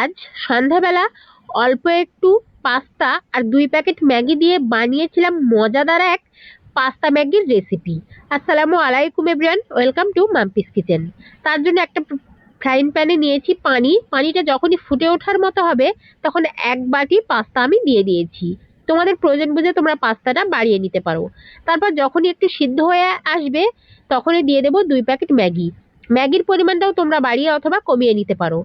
আজ সন্ধ্যাবেলা অল্প একটু পাস্তা আর দুই প্যাকেট ম্যাগি দিয়ে বানিয়েছিলাম মজাদার এক পাস্তা ম্যাগির রেসিপি। আসসালামু আলাইকুম everyone welcome to Mampi's kitchen তার জন্য একটা ফ্রাইং প্যানে নিয়েছি পানি। পানিটা যখনই ফুটে ওঠার মতো হবে, তখন এক বাটি পাস্তা আমি দিয়ে দিয়েছি। তোমাদের প্রয়োজন বুঝে তোমরা পাস্তাটা বাড়িয়ে নিতে পারো। তারপর যখনই একটু সিদ্ধ হয়ে আসবে, তখনই দিয়ে দেবো দুই প্যাকেট ম্যাগি। ম্যাগির পরিমাণটাও তোমরা বাড়িয়ে অথবা কমিয়ে নিতে পারো।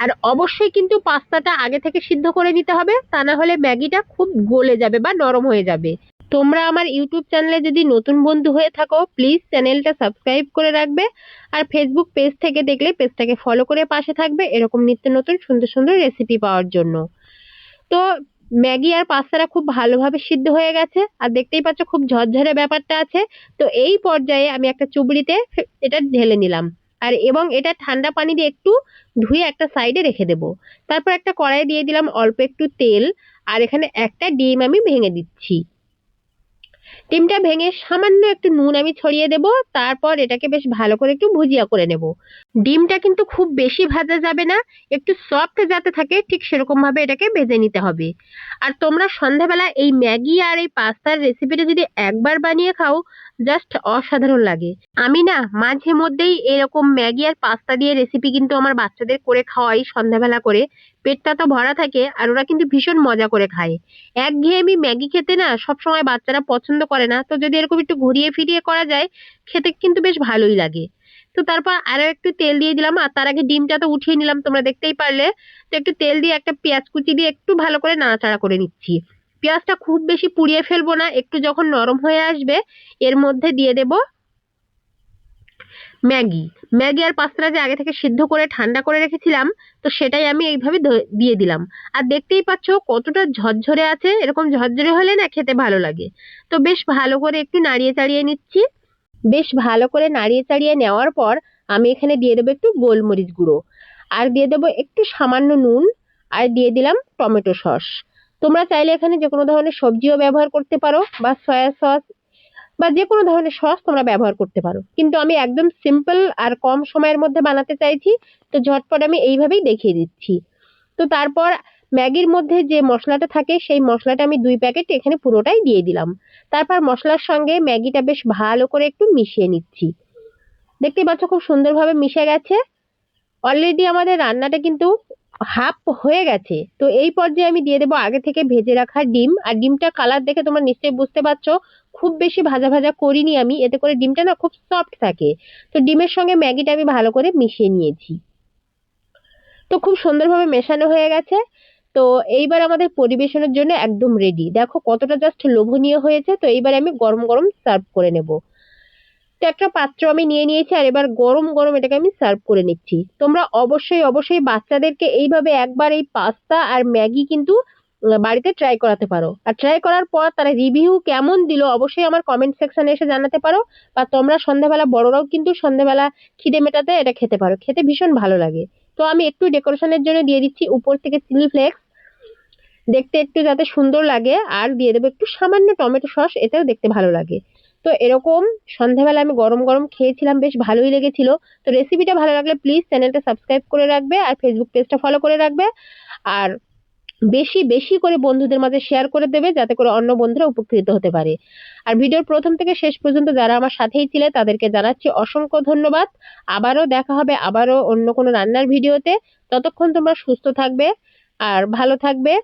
আর অবশ্যই কিন্তু পাস্তাটা আগে থেকে সিদ্ধ করে নিতে হবে, তা না হলে ম্যাগিটা খুব গলে যাবে বা নরম হয়ে যাবে। তোমরা আমার ইউটিউব চ্যানেলে যদি নতুন বন্ধু হয়ে থাকো প্লিজ চ্যানেলটা সাবস্ক্রাইব করে রাখবে আর ফেসবুক পেজ থেকে দেখলে পেজটাকে ফলো করে পাশে থাকবে এরকম নিত্য নতুন সুন্দর সুন্দর রেসিপি পাওয়ার জন্য। তো ম্যাগি আর পাস্তাটা খুব ভালোভাবে সিদ্ধ হয়ে গেছে আর দেখতেই পাচ্ছ খুব ঝরঝরে ব্যাপারটা আছে। তো এই পর্যায়ে আমি একটা চুবড়িতে এটা ঢেলে নিলাম। আর এবং এটা ঠান্ডা পানি দিয়ে একটু ধুয়ে একটা সাইডে রেখে দেবো। তারপর একটা কড়াই দিয়ে দিলাম অল্প একটু তেল, আর এখানে একটা ডিম আমি ভেঙে দিচ্ছি। ডিমটা ভেঙে সামান্য একটু নুন আমি ছড়িয়ে দেব, তারপর এটাকে বেশ ভালো করে একটু ভুজিয়া করে নেব। ডিমটা কিন্তু খুব বেশি ভাজা যাবে না, একটু সফট যাতে থাকে, ঠিক সেরকম ভাবে এটাকে ভেজে নিতে হবে। আর তোমরা সন্ধ্যাবেলা এই ম্যাগি আর এই পাস্তার রেসিপিটা যদি একবার বানিয়ে খাও জাস্ট অসাধারণ লাগে। আমি না, মাঝে মধ্যেই এরকম ম্যাগি আর পাস্তা দিয়ে রেসিপি কিন্তু আমার বাচ্চাদের করে খাওয়াই সন্ধ্যাবেলা করে। পেটটা তো ভরা থাকে আর ওরা কিন্তু ভীষণ মজা করে খায়। একঘেয়েমি ম্যাগি খেতে না সবসময় বাচ্চারা পছন্দ করে না, তো যদি এরকম একটু ঘুরিয়ে ফিরিয়ে করা যায়, খেতে কিন্তু বেশ ভালোই লাগে। তো তারপর আরও একটু তেল দিয়ে দিলাম, আর তার আগে ডিমটা তো উঠিয়ে নিলাম, তোমরা দেখতেই পারলে। তো একটু তেল দিয়ে একটা পেঁয়াজ কুচি দিয়ে একটু ভালো করে নাড়াচাড়া করে নিচ্ছি। পেঁয়াজটা খুব বেশি পুড়িয়ে ফেলব না, একটু যখন নরম হয়ে আসবে, এর মধ্যে দিয়ে দেব ম্যাগি। ম্যাগি আর পাস্তাটা যে আগে থেকে সিদ্ধ করে, ঠান্ডা করে রেখেছিলাম, তো সেটাই আমি এইভাবে দিয়ে দিলাম। আর দেখতেই পাচ্ছ কতটা ঝরঝরে আছে, এরকম ঝরঝরে হলে না খেতে ভালো লাগে। তো বেশ ভালো করে একটু নাড়িয়ে চাড়িয়ে নিচ্ছি। বেশ ভালো করে নাড়িয়ে চাড়িয়ে নেওয়ার পর আমি এখানে দিয়ে দেবো একটু গোলমরিচ গুঁড়ো। আর দিয়ে দেবো একটু সামান্য নুন আর দিয়ে দিলাম টমেটো সস। তোমরা চাইলে এখানে যে কোনো ধরনের সবজিও ব্যবহার করতে পারো বা সয়া সস বা যে কোনো ধরনের সস তোমরা ব্যবহার করতে পারো। কিন্তু আমি একদম সিম্পল আর কম সময়ের মধ্যে বানাতে চাইছি, তো ঝটপট আমি এইভাবেই দেখিয়ে দিচ্ছি। তো তারপর ম্যাগির মধ্যে যে মশলাটা থাকে, সেই মশলাটা আমি দুই প্যাকেট এখানে পুরোটাই দিয়ে দিলাম। তারপর মশলার সঙ্গে ম্যাগিটা বেশ ভালো করে একটু মিশিয়ে নিচ্ছি। দেখতে পাচ্ছ খুব সুন্দরভাবে মিশে গেছে। অলরেডি আমাদের রান্নাটা কিন্তু হাফ হয়ে গেছে। তো এই পর্যায়ে আমি দিয়ে দেবো আগে থেকে ভেজে রাখা ডিম। আর ডিমটা কালার দেখে তোমরা নিশ্চয়ই বুঝতে পারছ, খুব বেশি ভাজা ভাজা করিনি আমি। এতে করে ডিমটা না খুব সফট থাকে। তো ডিমের সঙ্গে ম্যাগিটা আমি ভালো করে মিশিয়ে নিয়েছি। তো খুব সুন্দরভাবে মেশানো হয়ে গেছে। তো এইবার আমাদের পরিবেশনের জন্য একদম রেডি দেখো কতটা জাস্ট লোভনীয় হয়েছে, তো এইবার আমি গরম গরম সার্ভ করে নেব। তো একটা পাত্র আমি নিয়ে নিয়েছি, আর এবার গরম গরম এটাকে আমি সার্ভ করে নিচ্ছি। তোমরা অবশ্যই অবশ্যই বাচ্চাদেরকে এইভাবে একবার এই পাস্তা আর ম্যাগি কিন্তু বাড়িতে ট্রাই করাতে পারো। আর ট্রাই করার পর তারা রিভিউ কেমন দিল অবশ্যই আমার কমেন্ট সেকশনে এসে জানাতে পারো। বা তোমরা সন্ধ্যাবেলা বড়রাও কিন্তু সন্ধ্যাবেলা খিদে মেটাতে এটা খেতে পারো। খেতে ভীষণ ভালো লাগে। তো আমি একটু ডেকোরেশনের জন্য দিয়ে দিচ্ছি উপর থেকে চিলি ফ্লেক্স। দেখতে একটু যাতে সুন্দর লাগে। আর দিয়ে দেবো একটু সামান্য টমেটো সস, এতেও দেখতে ভালো লাগে। তো এরকম সন্ধ্যাবেলা আমি গরম গরম খেয়েছিলাম, বেশ ভালোই লেগেছিল। তো রেসিপিটা ভালো লাগলে প্লিজ চ্যানেলটা সাবস্ক্রাইব করে রাখবে আর ফেসবুক পেজটা ফলো করে রাখবে। আর বেশি বেশি করে বন্ধুদের মাঝে শেয়ার করে দেবে যাতে করে অন্য বন্ধুরা উপকৃত হতে পারে। আর ভিডিওর প্রথম থেকে শেষ পর্যন্ত যারা আমার সাথেই ছিলে, তাদেরকে জানাচ্ছি অসংখ্য ধন্যবাদ। আবারও দেখা হবে আবারও অন্য কোনো রান্নার ভিডিওতে। ততক্ষণ তোমরা সুস্থ থাকবে আর ভালো থাকবে।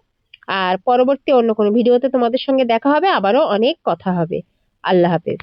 আর পরবর্তী অন্য কোনো ভিডিওতে তোমাদের সঙ্গে দেখা হবে। আবারও অনেক কথা হবে। আল্লাহ হাফেজ।